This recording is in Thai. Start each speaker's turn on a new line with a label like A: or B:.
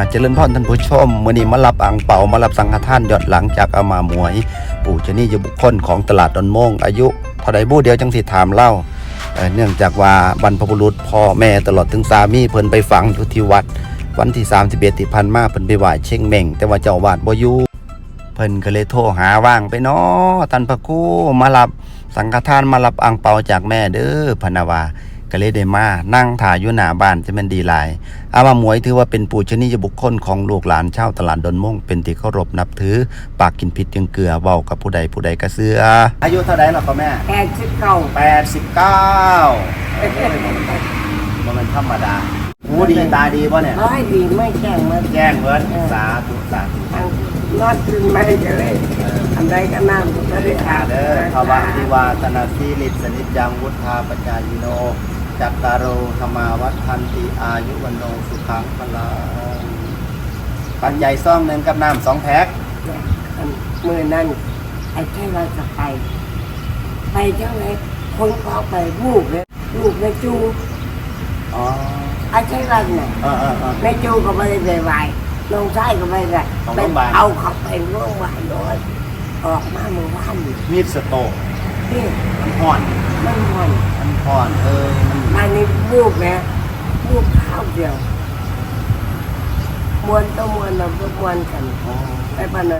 A: อาเจริญพรท่านผู้ชมมื้อนี้มารับอ่างเป่ามารับสังฆทานยอดหลังจากอามาหมวย ปู่ชนียบุคคลของตลาดดอนโมงอายุเท่าใดบู้เดียวจังสิถามเล่าเเนื่องจากว่าบรรพบุรุษพ่อแม่ตลอดถึงสามีเพิ่นไปฝังอยู่ที่วัด วันที่31ที่พันมาเพิ่นไปไหว้เชงเม่ง แต่ว่าเจ้าอาวาดบ่อยู่เพิ่นก็เลยโทรหาว่างไปเนาะท่านพระครูมารับสังฆทานมารับอ่างเปาจากแม่เด้อพนาวา ก็เลยได้มานั่งถ่ายอยู่หน้าบ้านจะแม่นดีหลายอามาหมวยถือว่าเป็นปูชนียบุคคลของลูกหลานชาวตลาดดอนมงเป็นที่เคารพนับถือ ปากกินผิดยังเกลือเว้ากับผู้ใดผู้ใดก็เสืออายุเท่าไดล่ะพ่อแม่
B: แปดสิบเก้า
A: 89เอ้ยบ่แมันธรรมดาหูดีตาดีป่ะเนี่ย
B: ร้อยดีไม่แจ้งมา
A: แจ้งเบิดสาธุสาธุ
B: ทางนอดขึ้นไม่จะเลยอันใดก็นั่งก็ได้ขาด
A: เด้อภาวะทิวาตนาสีลิสนิจยังวุธาปจายโน จักตารโรธรรมาวัฒนติอายุวันโนสุขังพลังปันใหญ่ซ่องหนึ่งกับน้ำสองแพ็ค
B: มือนั้นไอ้แค่เราจะไป ไปเจ้าเลยคนก็เอาไปลูกเลยลูกแม่จู
A: อ๋อ
B: ไอ้แค่เราเนี่ย
A: เออเออเออ
B: แม่จูก็ไม่ได้ไปไหวน้องชายก็ไม่ได้
A: ของ
B: ไป
A: โรงพยาบาล
B: เอาเขาไปโรงพยาบาลเลยออกมาเมื่อวานนี่
A: มีดสโตก
B: นี่
A: มันห่อน
B: มันหอน
A: มันห่อนเออมัน
B: อันนี้ ลูกนะลูกข้าวเดียวมวนต้องมวนเราก็มวนกัน
A: อ๋อ
B: ไปบ้านเรา